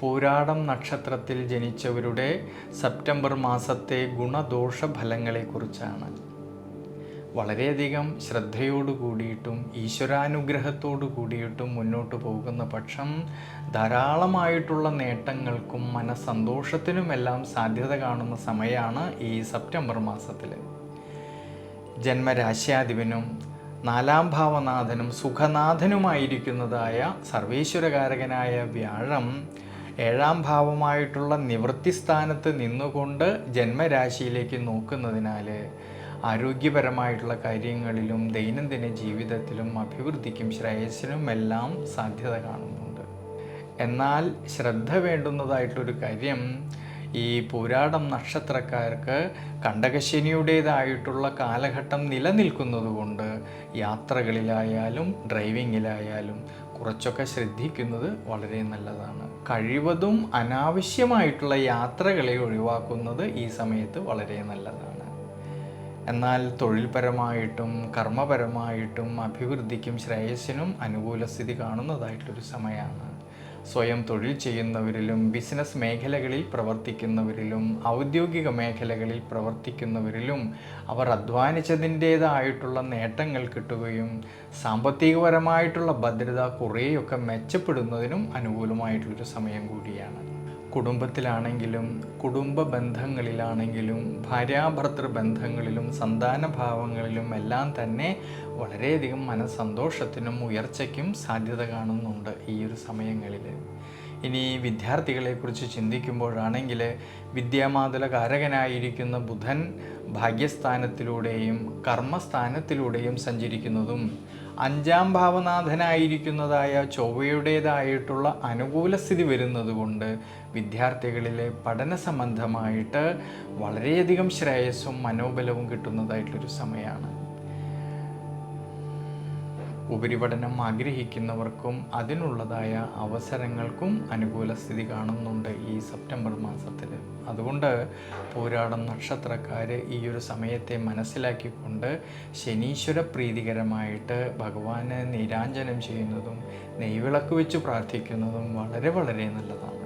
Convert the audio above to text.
പൂരാടം നക്ഷത്രത്തിൽ ജനിച്ചവരുടെ സെപ്റ്റംബർ മാസത്തെ ഗുണദോഷ ഫലങ്ങളെക്കുറിച്ചാണ് വളരെയധികം ശ്രദ്ധയോടു കൂടിയിട്ടും ഈശ്വരാനുഗ്രഹത്തോടു കൂടിയിട്ടും മുന്നോട്ട് പോകുന്ന പക്ഷം ധാരാളമായിട്ടുള്ള നേട്ടങ്ങൾക്കും മനസ്സന്തോഷത്തിനുമെല്ലാം സാധ്യത കാണുന്ന സമയമാണ് ഈ സെപ്റ്റംബർ മാസത്തിൽ ജന്മരാശ്യാധിപനും നാലാം ഭാവനാഥനും സുഖനാഥനുമായിരിക്കുന്നതായ സർവേശ്വരകാരകനായ വ്യാഴം ഏഴാം ഭാവമായിട്ടുള്ള നിവൃത്തി സ്ഥാനത്ത് നിന്നുകൊണ്ട് ജന്മരാശിയിലേക്ക് നോക്കുന്നതിനാൽ ആരോഗ്യപരമായിട്ടുള്ള കാര്യങ്ങളിലും ദൈനംദിന ജീവിതത്തിലും അഭിവൃദ്ധിക്കും ശ്രേയസ്സിനും എല്ലാം സാധ്യത കാണുന്നുണ്ട്. എന്നാൽ ശ്രദ്ധ വേണ്ടുന്നതായിട്ടൊരു കാര്യം ഈ പൂരാടം നക്ഷത്രക്കാർക്ക് കണ്ടകശനിയുടേതായിട്ടുള്ള കാലഘട്ടം നിലനിൽക്കുന്നതുകൊണ്ട് യാത്രകളിലായാലും ഡ്രൈവിങ്ങിലായാലും കുറച്ചൊക്കെ ശ്രദ്ധിക്കുന്നത് വളരെ നല്ലതാണ്. കഴിവതും അനാവശ്യമായിട്ടുള്ള യാത്രകളെ ഒഴിവാക്കുന്നത് ഈ സമയത്ത് വളരെ നല്ലതാണ്. എന്നാൽ തൊഴിൽപരമായിട്ടും കർമ്മപരമായിട്ടും അഭിവൃദ്ധിക്കും ശ്രേയസ്സിനും അനുകൂല സ്ഥിതി കാണുന്നതായിട്ടൊരു സമയമാണ്. സ്വയം തൊഴിൽ ചെയ്യുന്നവരിലും ബിസിനസ് മേഖലകളിൽ പ്രവർത്തിക്കുന്നവരിലും ഔദ്യോഗിക മേഖലകളിൽ പ്രവർത്തിക്കുന്നവരിലും അവർ അധ്വാനിച്ചതിന്റേതായിട്ടുള്ള നേട്ടങ്ങൾ കിട്ടുകയും സാമ്പത്തികപരമായിട്ടുള്ള ഭദ്രത കുറേയൊക്കെ മെച്ചപ്പെടുന്നതിനും അനുകൂലമായിട്ടുള്ളൊരു സമയം കൂടിയാണ്. കുടുംബത്തിലാണെങ്കിലും കുടുംബ ബന്ധങ്ങളിലാണെങ്കിലും ഭാര്യാഭർത്തൃ ബന്ധങ്ങളിലും സന്താന ഭാവങ്ങളിലും എല്ലാം തന്നെ വളരെയധികം മനസ്സന്തോഷത്തിനും ഉയർച്ചയ്ക്കും സാധ്യത കാണുന്നുണ്ട് ഈ ഒരു സമയങ്ങളിൽ ഇനി വിദ്യാർത്ഥികളെക്കുറിച്ച് ചിന്തിക്കുമ്പോഴാണെങ്കിൽ വിദ്യാമാതുല കാരകനായിരിക്കുന്ന ബുധൻ ഭാഗ്യസ്ഥാനത്തിലൂടെയും കർമ്മസ്ഥാനത്തിലൂടെയും സഞ്ചരിക്കുന്നതും അഞ്ചാം ഭാവനാഥനായിരിക്കുന്നതായ ചൊവ്വയുടേതായിട്ടുള്ള അനുകൂല സ്ഥിതി വരുന്നതുകൊണ്ട് വിദ്യാർത്ഥികളിലെ പഠന സംബന്ധമായിട്ട് വളരെയധികം ശ്രേയസ്സും മനോബലവും കിട്ടുന്നതായിട്ടൊരു സമയമാണ്. ഉപരിപഠനം ആഗ്രഹിക്കുന്നവർക്കും അതിനുള്ളതായ അവസരങ്ങൾക്കും അനുകൂല സ്ഥിതി കാണുന്നുണ്ട് ഈ സെപ്റ്റംബർ മാസത്തിൽ അതുകൊണ്ട് പോരാടം നക്ഷത്രക്കാർ ഈ ഒരു സമയത്തെ മനസ്സിലാക്കിക്കൊണ്ട് ശനീശ്വര പ്രീതികരമായിട്ട് ഭഗവാന് നീരാഞ്ജനം ചെയ്യുന്നതും നെയ്വിളക്ക് വെച്ച് പ്രാർത്ഥിക്കുന്നതും വളരെ വളരെ നല്ലതാണ്.